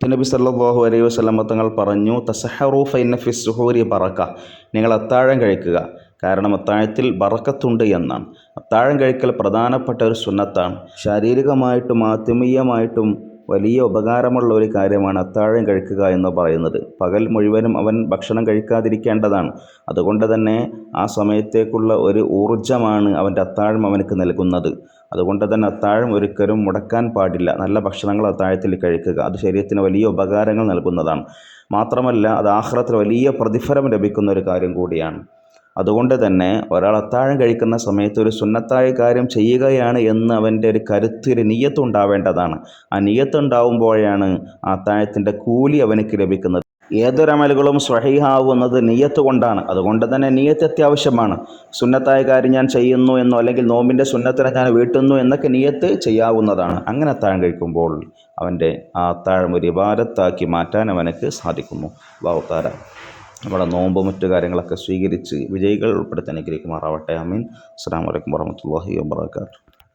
നബി സല്ലാഹു അലൈഹി വസല്ലം തങ്ങൾ പറഞ്ഞു തസഹറു ഫൈന ഫി സുഹൂരി ബറക്ക. നിങ്ങൾ അത്താഴം കഴിക്കുക. കാരണം അത്താഴത്തിൽ ബറക്കത്തുണ്ട് എന്നാണ്. അത്താഴം കഴിക്കൽ പ്രധാനപ്പെട്ട ഒരു സുന്നത്താണ്. ശാരീരികമായിട്ടും ആത്മീയമായിട്ടും വലിയ ഉപകാരമുള്ള ഒരു കാര്യമാണ് അത്താഴം കഴിക്കുക എന്ന് പറയുന്നത്. പകൽ മുഴുവനും അവൻ ഭക്ഷണം കഴിക്കാതിരിക്കേണ്ടതാണ്. അതുകൊണ്ട് തന്നെ ആ സമയത്തേക്കുള്ള ഒരു ഊർജമാണ് അവന്റെ അത്താഴം അവനക്ക് നൽകുന്നത്. അതുകൊണ്ട് തന്നെ അത്താഴം ഒരിക്കലും മുടക്കാൻ പാടില്ല. നല്ല ഭക്ഷണങ്ങൾ അത്താഴത്തിൽ കഴിക്കുക. അത് ശരീരത്തിന് വലിയ ഉപകാരങ്ങൾ നൽകുന്നതാണ്. മാത്രമല്ല അത് ആഹ്റത്തിൽ വലിയ പ്രതിഫലം ലഭിക്കുന്ന ഒരു കാര്യം കൂടിയാണ്. അതുകൊണ്ട് തന്നെ ഒരാൾ അത്താഴം കഴിക്കുന്ന സമയത്ത് ഒരു സുന്നത്തായ കാര്യം ചെയ്യുകയാണ് എന്ന് അവന്റെ ഒരു കരുത്ത് ഒരു നീയത്തുണ്ടാവേണ്ടതാണ്. ആ നിയത്ത് ഉണ്ടാവുമ്പോഴാണ് ആ അത്താഴത്തിന്റെ കൂലി അവനക്ക് ലഭിക്കുന്നത്. ഏതൊരമലുകളും സ്വഹീഹാവുന്നത് നിയത്ത് കൊണ്ടാണ്. അതുകൊണ്ട് തന്നെ നിയത്ത് അത്യാവശ്യമാണ്. സുന്നത്തായ കാര്യം ഞാൻ ചെയ്യുന്നു എന്നോ അല്ലെങ്കിൽ നോമ്പിന്റെ സുന്നത്തിനെ ഞാൻ വീട്ടുന്നു എന്നൊക്കെ നിയത്ത് ചെയ്യാവുന്നതാണ്. അങ്ങനെ അത്താഴം കഴിക്കുമ്പോൾ അവന്റെ ആ അത്താഴം ഒരു ഇബാരത്താക്കി മാറ്റാൻ അവനക്ക് സാധിക്കുന്നു. ബാവുത്താര നമ്മുടെ നോമ്പ് മറ്റു കാര്യങ്ങളൊക്കെ സ്വീകരിച്ച് വിജയികൾ ഉൾപ്പെടുത്തി അനുഗ്രഹിക്കുമാറാവട്ടെ. അമീൻ അസ്സാം വലൈക്കും വർഹമത്തല്ലാഹി വാബർക്കാത്തു